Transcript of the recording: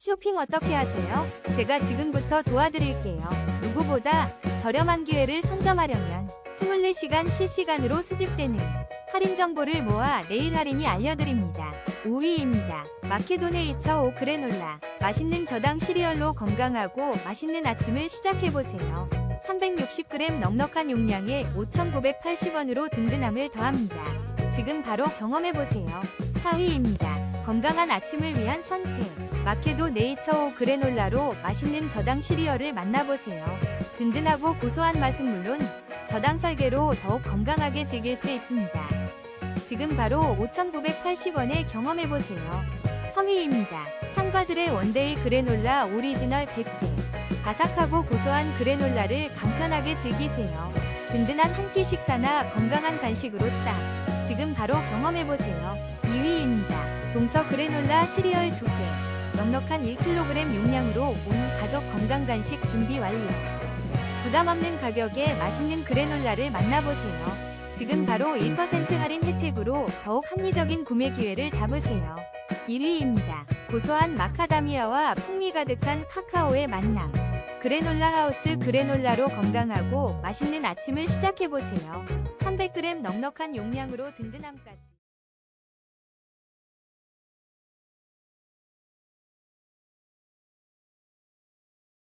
쇼핑 어떻게 하세요? 제가 지금부터 도와드릴게요. 누구보다 저렴한 기회를 선점하려면 24시간 실시간으로 수집되는 할인 정보를 모아 내일 할인이 알려드립니다. 5위입니다. 마케도네이처 오 그래놀라. 맛있는 저당 시리얼로 건강하고 맛있는 아침을 시작해보세요. 360g 넉넉한 용량에 5,980원으로 든든함을 더합니다. 지금 바로 경험해보세요. 4위입니다. 건강한 아침을 위한 선택. 마케도 네이처 오 그래놀라로 맛있는 저당 시리얼을 만나보세요. 든든하고 고소한 맛은 물론 저당 설계로 더욱 건강하게 즐길 수 있습니다. 지금 바로 5,980원에 경험해보세요. 3위입니다. 상과들의 원데이 그래놀라 오리지널 100개. 바삭하고 고소한 그래놀라를 간편하게 즐기세요. 든든한 한 끼 식사나 건강한 간식으로 딱. 지금 바로 경험해보세요. 2위입니다. 동서 그래놀라 시리얼 2개. 넉넉한 1kg 용량으로 온 가족 건강 간식 준비 완료. 부담 없는 가격에 맛있는 그래놀라를 만나보세요. 지금 바로 1% 할인 혜택으로 더욱 합리적인 구매 기회를 잡으세요. 1위입니다. 고소한 마카다미아와 풍미 가득한 카카오의 만남. 그래놀라 하우스 그래놀라로 건강하고 맛있는 아침을 시작해보세요. 300g 넉넉한 용량으로 든든함까지.